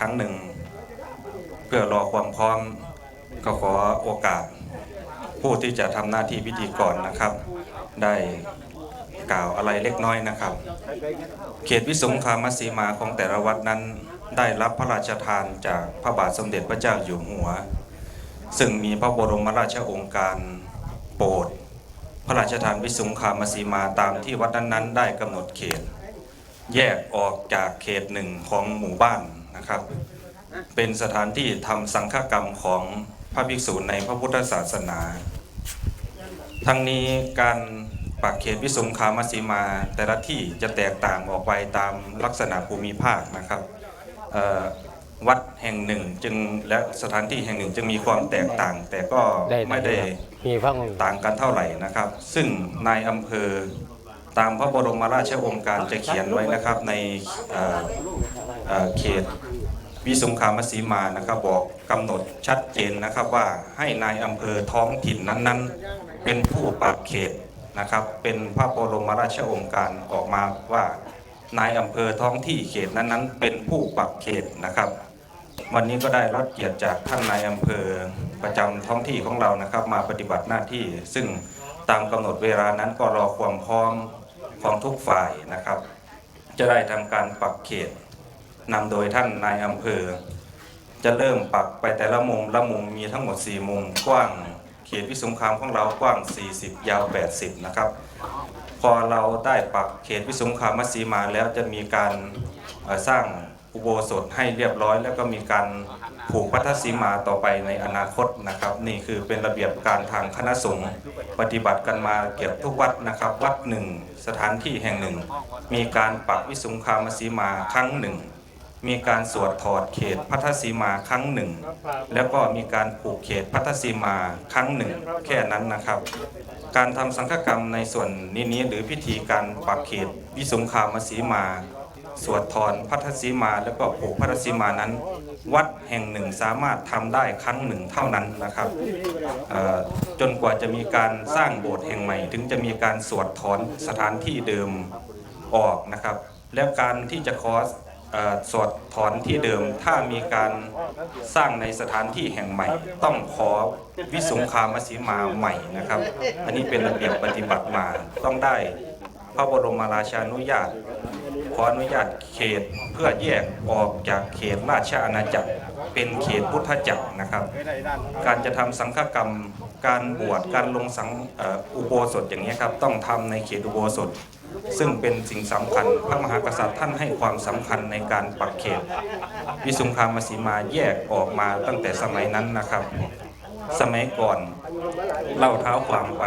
ครั้งหนึ่ง เพื่อรอความพร้อมก็ขอโอกาส ผู้ที่จะทำหน้าที่พิธีกรนะครับ ได้กล่าวอะไรเล็กน้อยนะครับ เขตวิสงครามสีมาของแต่ละวัดนั้นได้รับพระราชทานจากพระบาทสมเด็จพระเจ้าอยู่หัว ซึ่งมีพระบรมราชองค์การโปรดพระราชทานวิสุงคามสีมาตามที่วัดนั้นๆ ได้กำหนดเขต แยกออกจากเขตหนึ่งของหมู่บ้าน นะครับ เป็นสถานที่ทำสังฆกรรมของพระภิกษุในพระพุทธศาสนา ทั้งนี้การปักเขตวิสุงคามสีมา แต่ละที่จะแตกต่างออกไปตามลักษณะภูมิภาคนะครับวัดแห่งหนึ่งจึงและสถานที่แห่งหนึ่งจึงมีความแตกต่าง แต่ก็ไไม่ได้มีต่างกันเท่าไหร่นะครับ ซึ่งนายอำเภอตามพระบรมราชโองการจะเขียนไว้นะครับในเเเขต วิสงคามสีมานะครับบอกกำหนดชัดเจนนะครับว่าให้นายอำเภอท้องถิ่นนั้นๆ เป็นผู้ปักเขตนะครับ เป็นพระบรมราชโองการออกมาว่านายอำเภอท้องที่เขตนั้นๆ เป็นผู้ปักเขตนะครับ วันนี้ก็ได้รับเกียรติจากท่านนายอำเภอประจำท้องที่ของเรานะครับ มาปฏิบัติหน้าที่ ซึ่งตามกำหนดเวลานั้นก็รอความพร้อมของทุกฝ่ายนะครับ จะได้ทำการปักเขต นำโดยท่านนายอำเภอ จะเริ่มปักไปแต่ละมุมละมุมมีทั้งหมด 4 มุมกว้างเขตวิสงครามของเรากว้าง 40 ยาว 80 นะครับ พอเราได้ปักเขตวิสงครามมัสีมาแล้วจะมีการสร้างอุโบสถให้เรียบร้อย แล้วก็มีการผูกพัทธสีมาต่อไปในอนาคตนะครับ นี่คือเป็นระเบียบการทางคณะสงฆ์ปฏิบัติกันมาเกือบทุกวัดนะครับ วัดหนึ่งสถานที่แห่งหนึ่ง มีการปักวิสงครามสีมาครั้งหนึ่ง มีการสวดถอดเขตพัทธสีมาครั้งหนึ่ง แล้วก็มีการผูกเขตพัทธสีมาครั้งหนึ่ง แค่นั้นนะครับ การทำสังฆกรรมในส่วนนี้นี้หรือพิธีการปักเขตวิสงคามสีมา สวดถอนพัทธสีมาแล้วก็ผูกพัทธสีมานั้น วัดแห่งหนึ่งสามารถทำได้ครั้งหนึ่งเท่านั้นนะครับจนกว่าจะมีการสร้างโบสถ์แห่งใหม่ ถึงจะมีการสวดถอนสถานที่เดิมออกนะครับ แล้วการที่จะขอเอ่อ สวดถอนที่เดิมถ้ามีการสร้างในสถานที่แห่งใหม่ ต้องขอวิสุงคามสีมาใหม่นะครับ อันนี้เป็นระเบียบปฏิบัติมาต้องได้พระบรมราชานุญาต ขออนุญาตเขตเพื่อแยกออกจากเขตราชอาณาจักร เป็นเขตพุทธจักรนะครับ การจะทำสังฆกรรม การบวชการลงสังอุโบสถอย่างนี้ครับ ต้องทำในเขตอุโบสถ ซึ่งเป็นสิ่งสำคัญพระมหากษัตริย์ท่านให้ความสำคัญในการปักเขต วิสุงคามสีมาแยกออกมาตั้งแต่สมัยนั้นนะครับ สมัยก่อนเล่าเท้าความไป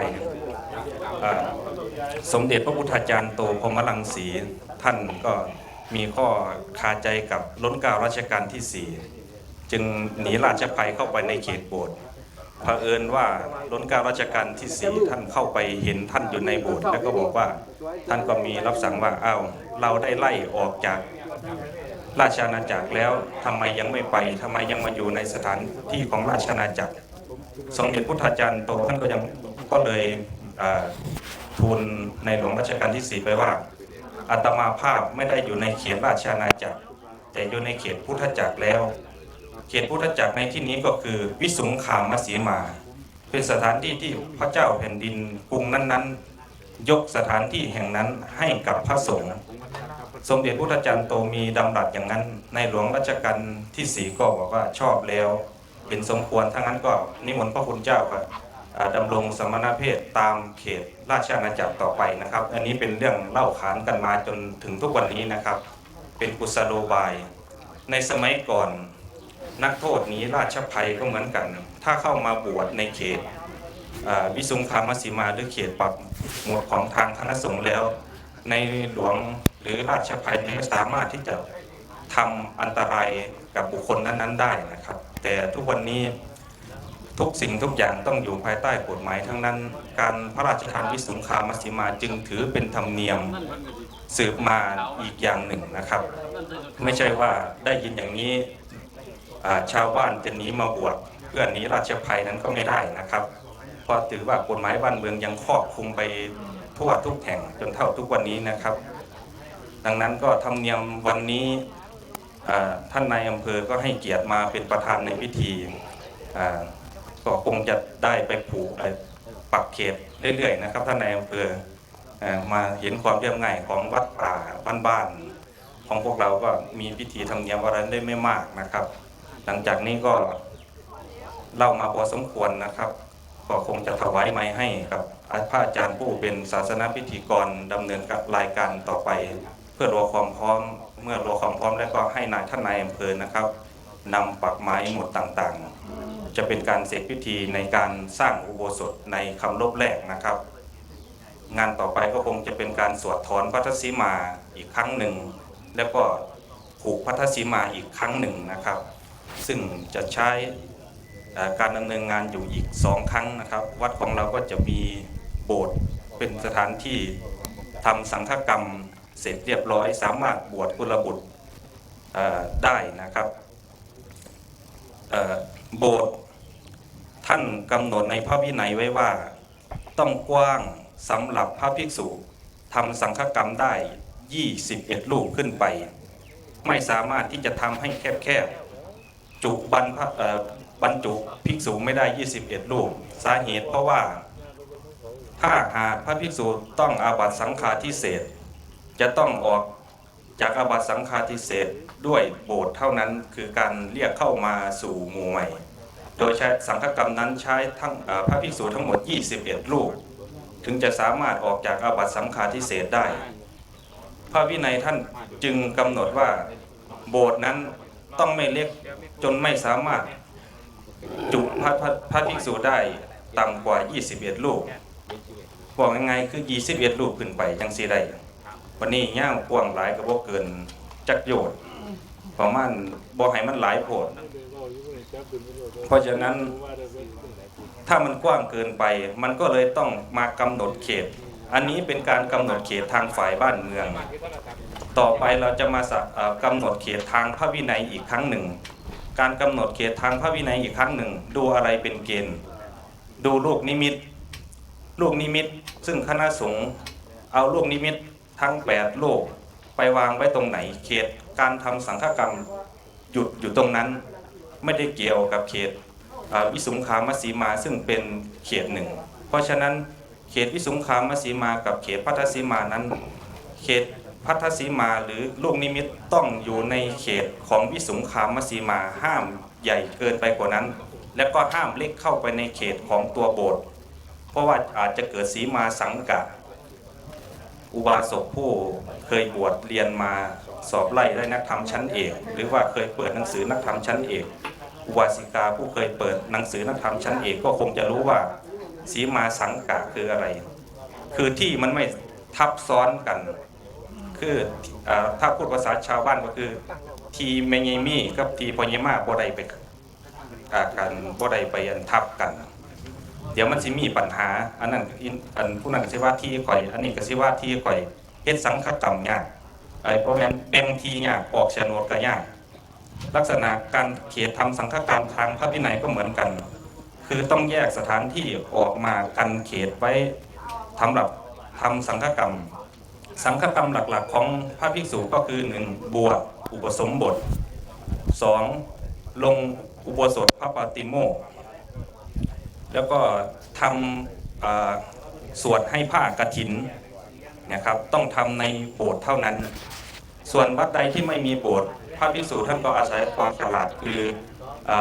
สมเด็จพระพุทธาจารย์โตพรมลังสีท่านก็มีข้อคาใจกับล้นเกล้ารัชกาลที่สี่จึงหนีราชภัยเข้าไปในเขตโบสถ์ เผอิญว่าล้นเกล้ารัชกาลที่สี่ท่านเข้าไปเห็นท่านอยู่ในโบสถ์แล้วก็บอกว่าท่านก็มีรับสั่งว่าอ้าวเราได้ไล่ออกจากราชอาณาจักรแล้วทำไมยังไม่ไปทำไมยังมาอยู่ในสถานที่ของราชอาณาจักร สมเด็จพุทธาจารย์โตท่านก็ยังก็เลยทูลในหลวงรัชกาลที่สี่ไปว่าอาตมาภาพไม่ได้อยู่ในเขตราชอาณาจักร แต่อยู่ในเขตพุทธจักรแล้ว เขตพุทธจักรในที่นี้ก็คือวิสุงขามสีมา เป็นสถานที่ที่พระเจ้าแผ่นดินกรุงนั้นๆ ยกสถานที่แห่งนั้นให้กับพระสงฆ์สมเด็จพุทธจารย์โตมีดำรัสอย่างนั้น ในหลวงรัชกาลที่สี่ก็บอกว่าชอบแล้ว เป็นสมควรทั้งนั้นก็นิมนต์พระคุณเจ้าครับดำรงสมณเพศตามเขตราชอาณาจักรต่อไปนะครับ อันนี้เป็นเรื่องเล่าขานกันมาจนถึงทุกวันนี้นะครับ เป็นกุศโลบาย ในสมัยก่อน นักโทษหนีราชภัยก็เหมือนกัน ถ้าเข้ามาบวชในเขตวิสุงคามสีมาหรือเขตปักหมุดของทางคณะสงฆ์แล้ว ในหลวงหรือราชภัยไม่สามารถที่จะทำอันตรายกับบุคคลนั้นๆได้นะครับ แต่ทุกวันนี้ทุกสิ่งทุกอย่างต้องอยู่ภายใต้กฎหมายทั้งนั้น การพระราชทานวิสุงคามสีมาจึงถือเป็นธรรมเนียมสืบมาอีกอย่างหนึ่งนะครับ ไม่ใช่ว่าได้ยินอย่างนี้ ชาวบ้านจะหนีมาบวชเพื่อหนีราชภัยนั้นก็ไม่ได้นะครับเพราะถือว่ากฎหมายบ้านเมืองยังครอบคลุมไปทั่วทุกแห่งจนเท่าทุกวันนี้นะครับ ดังนั้นก็ธรรมเนียมวันนี้ท่านนายอำเภอก็ให้เกียรติมาเป็นประธานในพิธีก็คงจะได้ไปผูกปักเขตเรื่อยๆนะครับ ท่านนายอำเภอมาเห็นความเรียบง่ายของวัดป่าบ้านๆของพวกเราก็มีพิธีธรรมเนียมอะไรได้ไม่มากนะครับ หลังจากนี้ก็เล่ามาพอสมควรนะครับ ก็คงจะถวายไม้ให้กับพระอาจารย์ผู้เป็นศาสนพิธีกรดำเนินกับรายการต่อไป เพื่อรอความพร้อม เมื่อรอความพร้อมแล้วก็ให้นายท่านนายอำเภอนะครับนำปักไม้หมดต่างๆ จะเป็นการเสร็จพิธีในการสร้างอุโบสถในคำลบแรกนะครับ งานต่อไปก็คงจะเป็นการสวดถอนพัทธสีมาอีกครั้งหนึ่ง แล้วก็ผูกพัทธสีมาอีกครั้งหนึ่งนะครับ ซึ่งจะใช้การดำเนินงานอยู่อีกสองครั้งนะครับ วัดของเราก็จะมีโบสถ์เป็นสถานที่ทำสังฆกรรมเสร็จเรียบร้อย สามารถบวชกุลบุตรได้นะครับโบสถ์ท่านกำหนดในพระวินัยไว้ว่า ต้องกว้างสำหรับพระภิกษุทำสังฆกรรมได้ 21 ลูกขึ้นไป ไม่สามารถที่จะทำให้แคบๆ จุบรรพบรรจุภิกษุไม่ได้ 21 รูป สาเหตุเพราะว่า ถ้าหากพระภิกษุต้องอาบัตสังฆาทิเศษ จะต้องออกจากอาบัตสังฆาทิเศษด้วยโบสถ์เท่านั้นคือการเรียกเข้ามาสู่หมู่ใหม่ โดยใช้สังฆกรรมนั้นใช้ทั้งพระภิกษุทั้งหมด 21 รูป ถึงจะสามารถออกจากอาบัตสังฆาทิเศษได้ พระวินัยท่านจึงกำหนดว่าโบสถ์นั้น ต้องไม่เล็กจนไม่สามารถจุพระพระพระภิกษุได้ต่ำกว่า 21 ลูกบอกยังไงคือ 21 ลูกขึ้นไปจังสีได้วันนี้ย่างกว้างหลายก็บ่เกินจักโยชน์ประมาณบ่ให้มันหลายโพดเพราะฉะนั้นถ้ามันกว้างเกินไปมันก็เลยต้องมากำหนดเขต อันนี้เป็นการกำหนดเขตทางฝ่ายบ้านเมือง ต่อไปเราจะมาะเอ่อกำหนดเขตทางพระวินัยอีกครั้งหนึ่ง การกำหนดเขตทางพระวินัยอีกครั้งหนึ่ง ดูอะไรเป็นเกณฑ์ ดูลูกนิมิต ลูกนิมิต ซึ่งคณะสงฆ์เอาลูกนิมิตทั้ง8ลูกไปวางไว้ตรงไหน เขตการทำสังฆกรรมหยุดอยู่ตรงนั้น ไม่ได้เกี่ยวกับเขตวิสุงคามสีมาซึ่งเป็นเขตหนึ่ง เพราะฉะนั้นเขตวิสุงคามสีมากับเขตพัทธสีมานั้น เขต พัทธสีมาหรือลูกนิมิตต้องอยู่ในเขตของวิสุงคามสีมาห้ามใหญ่เกินไปกว่านั้น และก็ห้ามเล็กเข้าไปในเขตของตัวโบสถ์เพราะว่าอาจจะเกิดสีมาสังกะ อุบาสกผู้เคยบวชเรียนมาสอบไล่ได้นักธรรมชั้นเอก หรือว่าเคยเปิดหนังสือนักธรรมชั้นเอกอุบาสิกาผู้เคยเปิดหนังสือนักธรรมชั้นเอกก็คงจะรู้ว่าสีมาสังกะคืออะไร คือที่มันไม่ทับซ้อนกัน คือถ้าพูดภาษาชาวบ้านก็คือ ทีเมเยมี่กับทีพอยมาบ่ได้ไปอ่ากันบ่ได้ไปอันทับกัน เดี๋ยวมันสิมีปัญหา อันนั้นอันผู้นั้นก็สิว่าที่ข่อย อันนี้ก็สิว่าที่ข่อยเฮ็ดสังฆกรรมยากไอ้เพราะแม่นแบ่งที่ยากออกโฉนดก็ยากลักษณะการเขตทำสังฆกรรมทางพระวินัยก็เหมือนกัน คือต้องแยกสถานที่ออกมากันเขตไว้สำหรับทำสังฆกรรม สังฆกรรมหลักๆ ของพระภิกษุก็คือหนึ่งบวชอุปสมบทสองลงอุโบสถพระปาติโมกข์แล้วก็ทำสวดให้ผ้ากฐินนะครับต้องทำในโบสถ์เท่านั้น ส่วนวัดใดที่ไม่มีโบสถ์พระภิกษุท่านก็อาศัยความฉลาดคืออ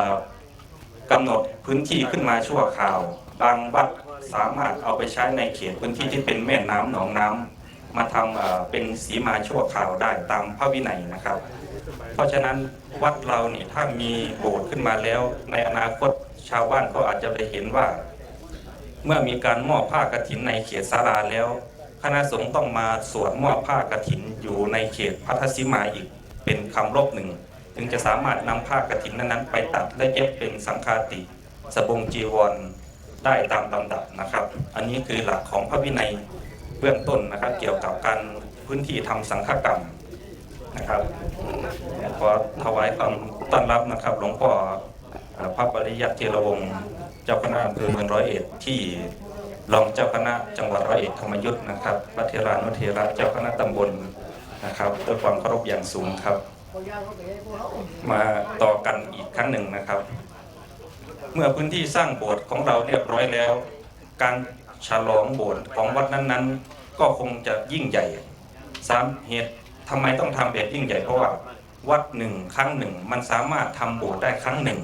กำหนดพื้นที่ขึ้นมาชั่วคราว บางวัดสามารถเอาไปใช้ในเขตพื้นที่ที่เป็นแม่น้ำหนองน้ำ มาทำเป็นสีมาชั่วคราวได้ตามพระวินัยนะครับ เพราะฉะนั้นวัดเราเนี่ยถ้ามีโบสถ์ขึ้นมาแล้ว ในอนาคตชาวบ้านก็อาจจะไปเห็นว่า เมื่อมีการมอบผ้ากฐินในเขตศาลาแล้ว คณะสงฆ์ต้องมาสวดมอบผ้ากฐินอยู่ในเขตพัทสิมาอีกเป็นคำรบหนึ่งถึงจะสามารถนำผ้ากฐินนั้นๆ ไปตัดและเย็บเป็นสังฆาติสบงจีวรได้ตามลำดับนะครับ อันนี้คือหลักของพระวินัย เบื้องต้นนะครับเกี่ยวกับการพื้นที่ทำสังฆกรรมนะครับขอถวายความต้อนรับนะครับ หลวงพ่อเอ่อพระปริยัติเทระวงศ์เจ้าคณะอำเภอเมืองร้อยเอ็ดที่รองเจ้าคณะจังหวัดร้อยเอ็ดธรรมยุทธ์นะครับพระเทรานุเทระเจ้าคณะตำบลนะครับด้วยความเคารพอย่างสูงครับ มาต่อกันอีกครั้งหนึ่งนะครับ เมื่อพื้นที่สร้างโบสถ์ของเราเรียบร้อยแล้ว การ ฉลองโบสถ์ของวัดนั้นๆ ก็คงจะยิ่งใหญ่สามเหตุทำไมต้องทำแบบยิ่งใหญ่เพราะว่าวัดหนึ่งครั้งหนึ่ง มันสามารถทำโบสถ์ได้ครั้งหนึ่ง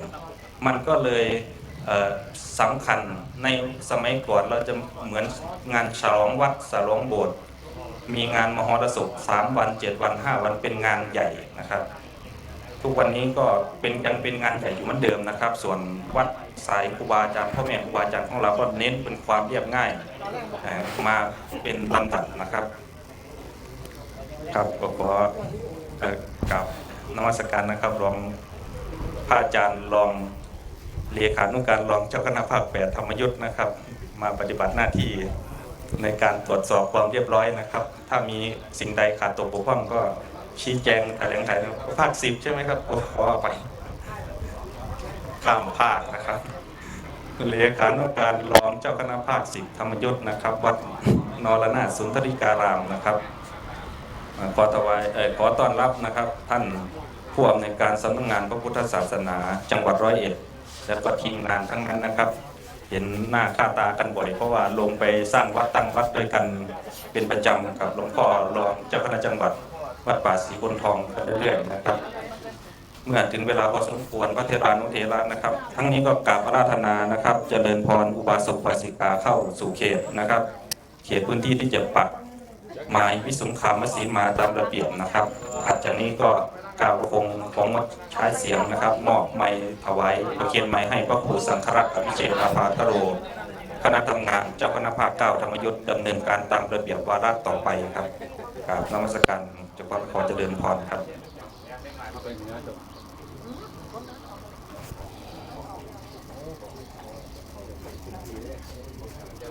มันก็เลยเอ่อสำคัญในสมัยก่อนเราจะเหมือนงานฉลองวัดฉลองโบสถ์มีงานมหรสพสามวันเจ็ดวันห้าวันเป็นงานใหญ่นะครับ ทุกวันนี้ก็เป็นยังเป็นงานใหญ่อยู่เหมือนเดิมนะครับ ส่วนวัด สายครูบาอาจารย์พ่อแม่ครูบาอาจารย์ของเราก็เน้นเป็นความเรียบง่ายมาเป็นลำดับนะครับ ครับก็ขอกับนมัสการนะครับรองพระอาจารย์รองเลขานุการรองเจ้าคณะภาคแปดธรรมยุทธ์นะครับ มาปฏิบัติหน้าที่ในการตรวจสอบความเรียบร้อยนะครับ ถ้ามีสิ่งใดขาดตกบกพร่องก็ชี้แจงแถลงไขภาคสิบใช่ไหมครับโอ้ขออภัย ข้ามภาคนะครับเลขานุการรองเจ้าคณะภาคสิบธรรมยุทธ์นะครับ วัดนรนาถสุนทริการามนะครับขอถวายเอ่อขอต้อนรับนะครับ ท่านผู้อำนวยการสำนักงานพระพุทธศาสนา จังหวัดร้อยเอ็ดและก็ทีมงานทั้งนั้นนะครับ เห็นหน้าค่าตากันบ่อย เพราะว่าลงไปสร้างวัดตั้งวัดด้วยกันเป็นประจำกับหลวงพ่อรองเจ้าคณะจังหวัดวัดป่าศรีบนทองกันเรื่อยๆนะครับ เมื่อถึงเวลาพอสมควรพระเทรานุเทระนะครับ ทั้งนี้ก็กราบอาราธนานะครับ เจริญพรอุบาสกอุบาสิกาเข้าสู่เขตนะครับ เขตพื้นที่ที่จะปักหมายวิสุงคามศีมาตามระเบียบนะครับถัดจากนี้ก็กล่าวคงของมาใช้เสียงนะครับ มอบไม้ถวายประเคนไม้ให้พระครูสังฆรักษ์อภิเชษฐาภาตโร คณะทำงานเจ้าคณะภาคเก้าธรรมยุทธ์ดำเนินการตามระเบียบวาระต่อไปครับกราบนมัสการเจ้าพ่อขอเจริญพรครับ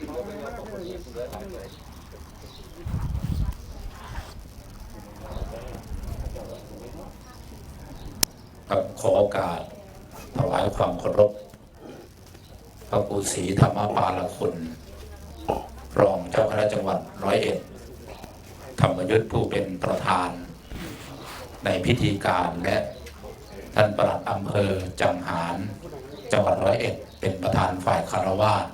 ครับขอโอกาสถวายความเคารพพระครูศรีธรรมปาลคุณ รองเจ้าคณะจังหวัดร้อยเอ็ดธรรมยุทธผู้เป็นประธาน ในพิธีการและท่านประหลัดอำเภอจังหาร จังหวัดร้อยเอ็ด เป็นประธานฝ่ายคารวาส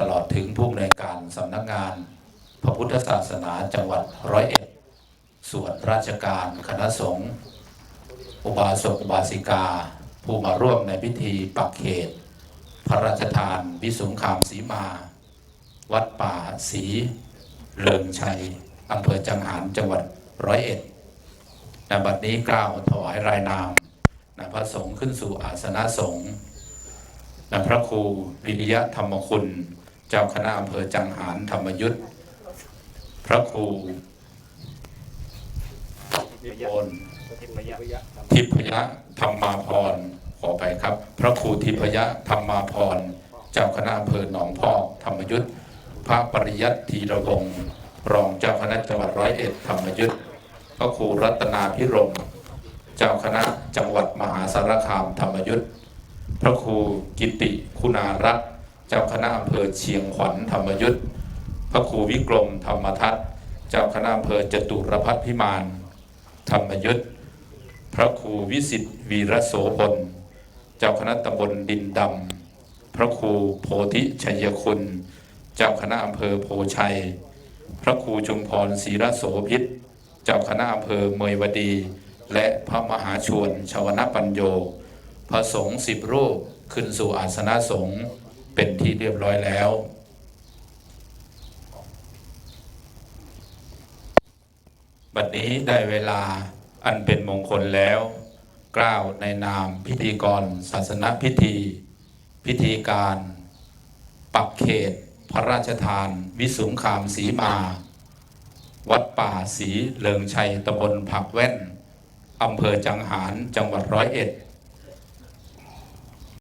ตลอดถึงผู้อำนวยการสำนักงาน พระพุทธศาสนาจังหวัดร้อยเอ็ดส่วนราชการคณะสงฆ์อุบาสกอุบาสิกา ผู้มาร่วมในพิธีปักเขต พระราชทานวิสุงคามสีมา วัดป่าศรีเลิงชัยอำเภอจังหารจังหวัดร้อยเอ็ดในบัดนี้กล่าวถวายรายนามนพระสงฆ์ขึ้นสู่อาสนะสงฆ์นพระครูวิริยะธรรมคุณ เจ้าคณะอำเภอจังหารธรรมยุทธพระครูโอนทิพยะธรรมาพรขอไปครับ พระครูทิพยะธรรมาพรเจ้าคณะอำเภอหนองพอกธรรมยุทธพระปริยัติธีระวงศ์รองเจ้าคณะจังหวัดร้อยเอ็ดธรรมยุทธพระครูรัตนาพิรมเจ้าคณะจังหวัดมหาสารคามธรรมยุทธพระครูกิติคุณารัตน์ เจ้าคณะอำเภอเชียงขวัญธรรมยุทธพระครูวิกรมธรรมทัตเจ้าคณะอำเภอจตุรพัฒพิมานธรรมยุทธพระครูวิสิตวีรโสพลเจ้าคณะตำบลดินดำพระครูโพธิชัยคุณ เจ้าคณะอำเภอโพชัย พระครูชุมพรศรีระโสพิษเจ้าคณะอำเภอเมยวดี และพระมหาชวนชวนปัญโยพระสงฆ์สิบรูปขึ้นสู่อาสนะสงฆ์ เป็นที่เรียบร้อยแล้ว บัดนี้ได้เวลาอันเป็นมงคลแล้ว กล่าวในนามพิธีกรศาสนพิธี พิธีการ ปักเขต พระราชทาน วิสุงคามสีมา วัดป่าศรีเลิงชัยตำบลผักแว่นอำเภอจังหารจังหวัดร้อยเอ็ด